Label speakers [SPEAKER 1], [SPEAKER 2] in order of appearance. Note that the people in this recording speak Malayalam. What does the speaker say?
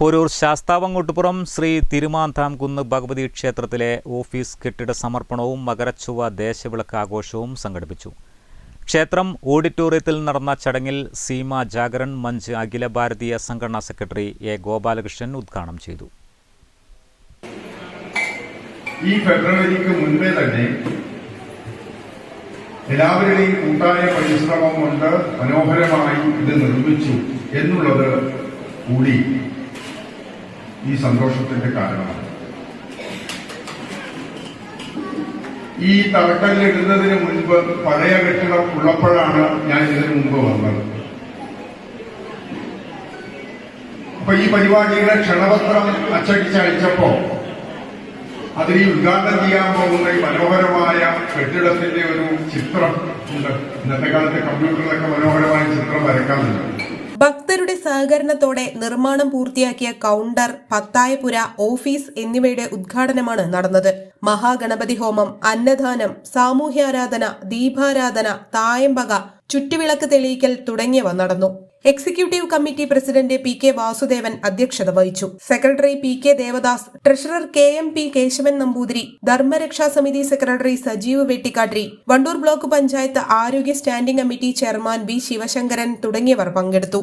[SPEAKER 1] Poroor Sasthavangottupuram Shri Thirumanthamkunnu Bhagavathi ക്ഷേത്രത്തിലെ ഓഫീസ് കെട്ടിട സമർപ്പണവും മകരച്ചുവ ദേശവിളക്ക് ആഘോഷവും സംഘടിപ്പിച്ചു. ക്ഷേത്രം ഓഡിറ്റോറിയത്തിൽ നടന്ന ചടങ്ങിൽ സീമ ജാഗരൺ മഞ്ച് അഖില ഭാരതീയ സംഘടനാ സെക്രട്ടറി എ ഗോപാലകൃഷ്ണൻ ഉദ്ഘാടനം ചെയ്തു.
[SPEAKER 2] ഈ ഫെബ്രുവരിക്ക് മുൻപേ തന്നെ എല്ലാവരുടെയും കൂട്ടായ പരിശ്രമം കൊണ്ട് മനോഹരമായി ഇത് നിർമ്മിച്ചു എന്നുള്ളത് കൂടി ഈ സന്തോഷത്തിന്റെ കാരണമാണ്. ഈ തറക്കല്ലിടുന്നതിന് മുൻപ് പഴയ കെട്ടിടം ഉള്ളപ്പോഴാണ് ഞാൻ ഇതിനു മുമ്പ് വന്നത്. അപ്പൊ ഈ പരിപാടിയുടെ ക്ഷണപത്രം അച്ചടിച്ചയച്ചപ്പോ അതിൽ ഈ ഉദ്ഘാടനം ചെയ്യാൻ പോകുന്ന ഈ മനോഹരമായ കെട്ടിടത്തിന്റെ ഒരു ചിത്രം ഉണ്ട്. ഇന്നത്തെ കാലത്ത് കമ്പ്യൂട്ടറിലൊക്കെ മനോഹരമായ ചിത്രം വരക്കാറുണ്ട്
[SPEAKER 3] ഭക്തരുടെ സഹകരണത്തോടെ നിർമ്മാണം പൂർത്തിയാക്കിയ കൗണ്ടർ പത്തായപുര ഓഫീസ് എന്നിവയുടെ ഉദ്ഘാടനമാണ് നടന്നത്. മഹാഗണപതി ഹോമം അന്നദാനം സാമൂഹ്യാരാധന ദീപാരാധന തായമ്പക ചുറ്റുവിളക്ക് തെളിയിക്കൽ തുടങ്ങിയവ നടന്നു. Executive committee president P K Vasudevan അധ്യക്ഷത വഹിച്ചു. Secretary P K Devadas treasurer K M P Keshavan Namboothiri Dharmaraksha Samithi secretary Sajeev Vettikkatri Wandoor block panchayat ആരോഗ്യ standing committee chairman B Sivasankaran തുടങ്ങിയവർ പങ്കെടുത്തു.